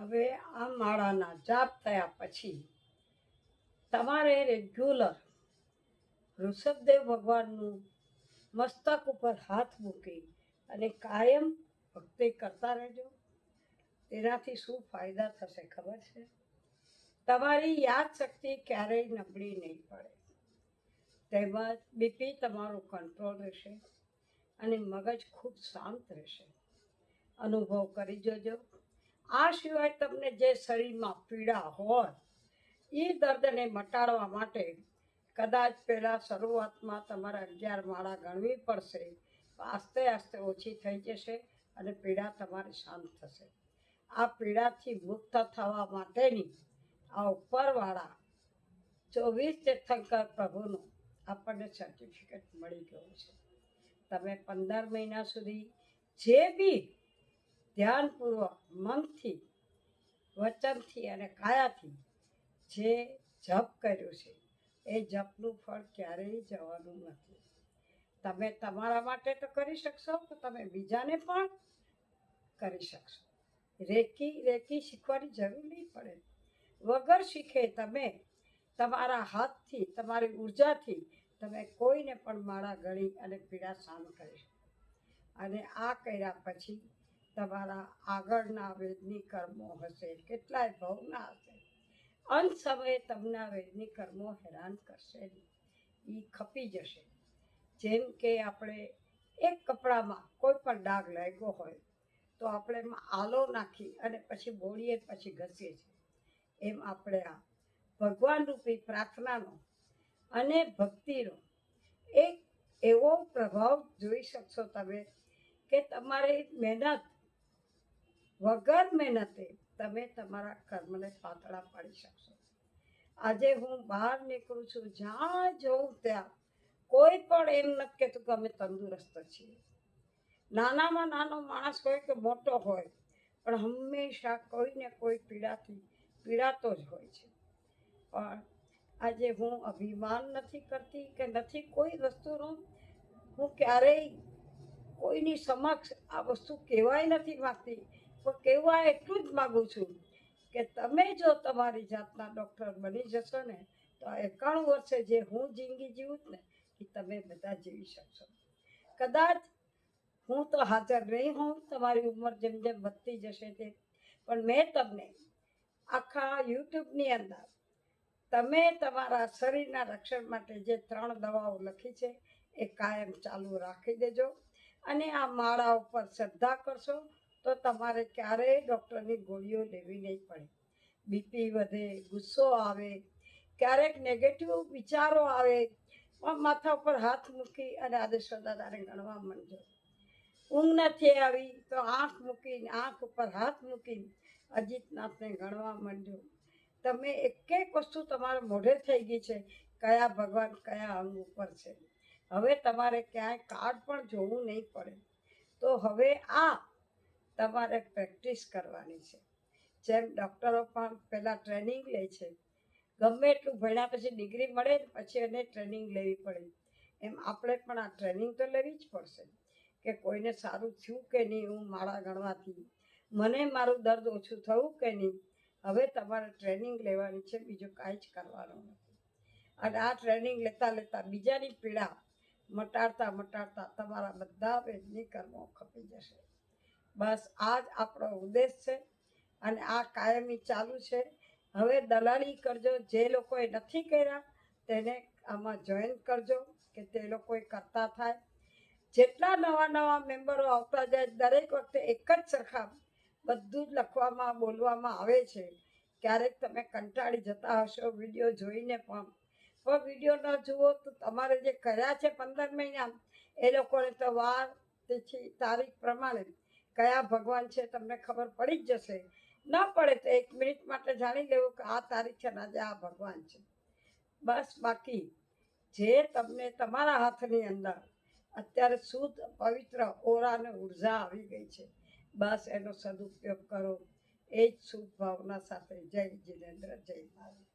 હવે આ માળાના જાપ થયા પછી તમારે રેગ્યુલર ઋષભદેવ ભગવાનનું મસ્તક ઉપર હાથ મૂકી અને કાયમ ભક્તિ કરતા રહેજો. તેનાથી શું ફાયદા થશે ખબર છે? તમારી યાદશક્તિ ક્યારેય નબળી નહીં પડે. તેમજ બીપી તમારું કંટ્રોલ રહેશે અને મગજ ખૂબ શાંત રહેશે. અનુભવ કરી જોજો. આ સિવાય તમને જે શરીરમાં પીડા હોય એ દર્દને મટાડવા માટે કદાચ પહેલાં શરૂઆતમાં તમારે અગિયાર માળા ગણવી પડશે. આસ્તે આસ્તે ઓછી થઈ જશે અને પીડા તમારી શાંત થશે. આ પીડાથી મુક્ત થવા માટેની આ ઉપરવાળા ચોવીસ તીર્થંકર પ્રભુનું આપણને સર્ટિફિકેટ મળી ગયું છે. તમે પંદર મહિના સુધી જે બી ધ્યાનપૂર્વક, મનથી, વચનથી અને કાયાથી જે જપ કર્યું છે, એ જપનું ફળ ક્યારેય જવાનું નથી. તમે તમારા માટે તો કરી શકશો તો તમે બીજાને પણ કરી શકશો. રેકી રેકી શીખવાની જરૂર નહીં પડે. વગર શીખે તમે તમારા હાથથી, તમારી ઉર્જાથી તમે કોઈને પણ માળા ગળી અને પીડા શાંત કરી શકો. અને આ કર્યા પછી તમારા આગળના વેદની કર્મો હશે, કેટલાય ભવના હશે. અંત સમયે તમને વેદની કર્મો હેરાન કરશે નહીં. એ ખપી જશે. જેમ કે આપણે એક કપડામાં કોઈ પણ ડાઘ લાગ્યો હોય, તો આપણે એમાં આલો નાખી અને પછી બોળીએ પછી ઘસીએ છીએ. એમ આપણે આ ભગવાન રૂપી પ્રાર્થનાનો અને ભક્તિનો એક એવો પ્રભાવ જોઈ શકશો તમે કે તમારી મહેનત વગર મહેનતે તમે તમારા કર્મને પાતળા પાડી શકશો. આજે હું બહાર નીકળું છું, જ્યાં જઉં ત્યાં કોઈ પણ એમ નથી કહેતું કે અમે તંદુરસ્ત છીએ. નાનામાં નાનો માણસ હોય કે મોટો હોય, પણ હંમેશા કોઈને કોઈ પીડાથી પીડાતો જ હોય છે. પણ આજે હું અભિમાન નથી કરતી કે નથી કોઈ વસ્તુનું હું ક્યારેય કોઈની સમક્ષ આ વસ્તુ કહેવાય નથી માગતી પણ કહેવા એટલું જ માગું છું કે તમે જો તમારી જાતના ડૉક્ટર બની જશો ને, તો એકાણું વર્ષે જે હું જિંદગી જીવું ને, એ તમે બધા જીવી શકશો. કદાચ હું તો હાજર નહીં હોઉં, તમારી ઉંમર જેમ જેમ વધતી જશે તે પણ મેં તમને આખા યુટ્યુબની અંદર તમે તમારા શરીરના રક્ષણ માટે જે ત્રણ દવાઓ લખી છે, એ કાયમ ચાલુ રાખી દેજો અને આ માળા ઉપર શ્રદ્ધા કરશો તો તમારે ક્યારેય ડૉક્ટરની ગોળીઓ લેવી નહીં પડે. બીપી વધે, ગુસ્સો આવે, ક્યારેક નેગેટિવ વિચારો આવે માથા ઉપર હાથ મૂકી અને આદેશ્વર દાદાને ગણવા માંડજો. ઊંઘ નથી આવી તો આંખ મૂકીને, આંખ ઉપર હાથ મૂકીને અજીતનાથને ગણવા માંડજો. તમે એક એક વસ્તુ તમારા મોઢે થઈ ગઈ છે, કયા ભગવાન કયા અંગ ઉપર છે. હવે તમારે ક્યાંય કાર્ડ પણ જોવું નહીં પડે. તો હવે આ તમારે પ્રેક્ટિસ કરવાની છે. જેમ ડૉક્ટરો પણ પહેલાં ટ્રેનિંગ લે છે. ગમે એટલું ભણ્યા પછી ડિગ્રી મળે પછી એને ટ્રેનિંગ લેવી પડે. એમ આપણે પણ આ ટ્રેનિંગ તો લેવી જ પડશે. કે કોઈને સારું થયું કે નહીં હું માળા ગણવાથી. મને મારું દર્દ ઓછું થયું કે નહીં, હવે તમારે ટ્રેનિંગ લેવાની છે, બીજું કાંઈ જ કરવાનું નથી. અને આ ટ્રેનિંગ લેતા લેતા બીજાની પીડા મટાડતા મટાડતા તમારા બધા વેદની કર્મો ખપી જશે. બસ આ જ આપણો ઉદ્દેશ છે અને આ કાયમી ચાલુ છે. હવે દલાલી કરજો, જે લોકોએ નથી કર્યા તેને આમાં જોઈન કરજો કે તે લોકોએ કરતા થાય. જેટલા નવા નવા મેમ્બરો આવતા જાય, દરેક વખતે એક જ સરખા બધું જ લખવામાં, બોલવામાં આવે છે. ક્યારેક તમે કંટાળી જતા હશો વીડિયો જોઈને પણ. પણ વીડિયો ન જુઓ તો તમારે જે કર્યા છે પંદર મહિના, એ લોકોને તો વાર, તેથી, તારીખ પ્રમાણે કયા ભગવાન છે તમને ખબર પડી જ જશે. ન પડે તો એક મિનિટ માટે જાણી લેવું કે આ તારીખ છે ને આજે આ ભગવાન છે. બસ બાકી, જે તમને તમારા હાથની અંદર અત્યારે શુદ્ધ, પવિત્ર ઓરા અને ઊર્જા આવી ગઈ છે, બસ એનો સદુપયોગ કરો. એ જ શુભ ભાવના સાથે જય જિનેન્દ્ર જય મહારાજ